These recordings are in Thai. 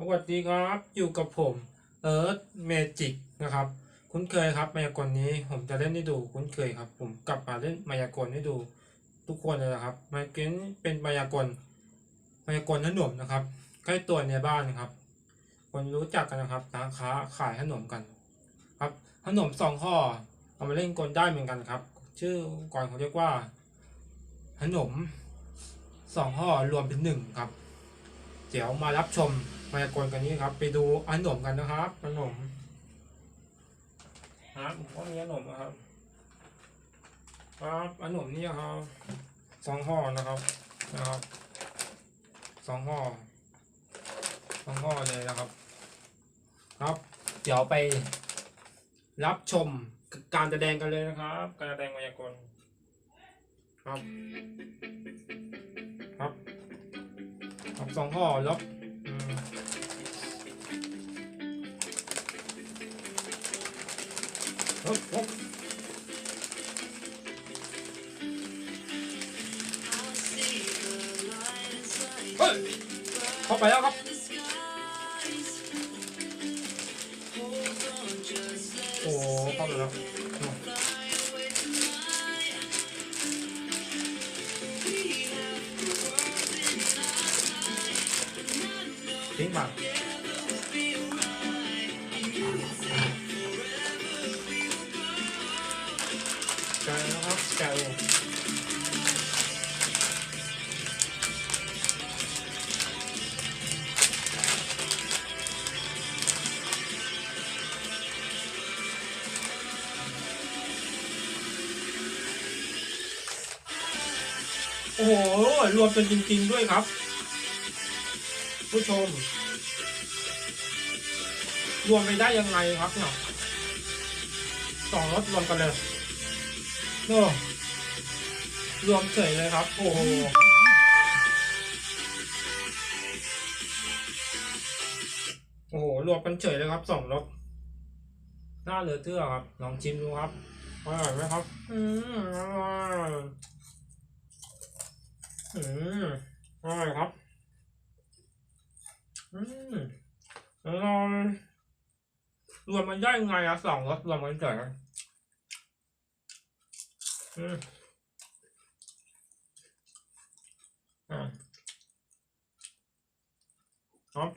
สวัสดีครับอยู่กับผมเอิร์ธเมจิกนะครับ คุ้นเคยครับมายากลนี้ผมจะเล่นให้ดูคุ้นเคยครับ ผมกลับมาเล่นมายากลให้ดู ทุกคนเลยนะครับมายากลเป็นมายากลมายากลขนมนะครับใกล้ตัวในบ้านนะครับ คนรู้จักกันนะครับร้านค้าขายขนมกัน ครับขนมสองข้อเอามาเล่นกลได้เหมือนกันครับ ชื่อก่อนเขาเรียกว่าขนมสองห่อรวมเป็นหนึ่งครับ เดี๋ยวมารับชมมายากลกันนี้ครับ ไปดูขนมกันนะครับขนมครับผมก็มีขนมนะครับ ครับขนมนี่ครับสองห่อนะครับนะครับสองห่อสองห่อเลยนะครับ ครับ เดี๋ยวไปรับชมการแสดงกันเลยนะครับ การแสดงมายากลครับ สองห่อล้วอืมฮึบฮึบเฮ้ยเข้าไปแล้วครับโอ้เข้าไปแล้ว ทิ้งมาไก่นะครับไก่โอ้โหรวมเป็นจริง ๆ ด้วยครับ ผู้ชม รวมไปได้ยังไงครับเนี่ยสองรถรวมกันเลยโอ้รวมเฉยเลยครับ โอ้โหโอ้โหรวมกันเฉยเลยครับสองรถน่าเหลือเชื่อครับ ลองชิมดูครับอร่อยไหมครับ อืมอร่อยอืมอร่อยครับ อืมอร่อยรวมมันได้ยังไงอะสองรสรวมกันเฉยอืมอ่าครับ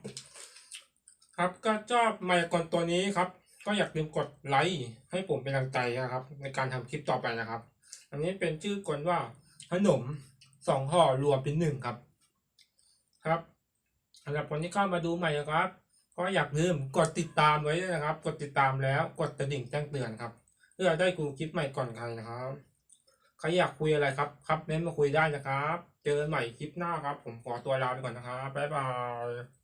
ครับก็ชอบไมายากลตัวนี้ครับ ก็อยากลืมกดไลค์ให้ผมเป็นกำลังใจนะครับ ในการทำคลิปต่อไปนะครับ อันนี้เป็นชื่อกลว่าขนมสองห่อรวมเป็นหนึ่งครับ ครับำหรับคนที่เข้ามาดูใหม่นะครับ ก็อยากลืมกดติดตามไว้ด้วยนะครับ กดติดตามแล้วกดกระดิ่งแจ้งเตือนครับ เพื่อได้ดูคลิปใหม่ก่อนใครนะครับใครอยากคุยอะไรครับครับเม้นมาคุยได้นะครับ เจอกันใหม่คลิปหน้าครับ ผมขอตัวลาไปก่อนนะครับบ๊ายบาย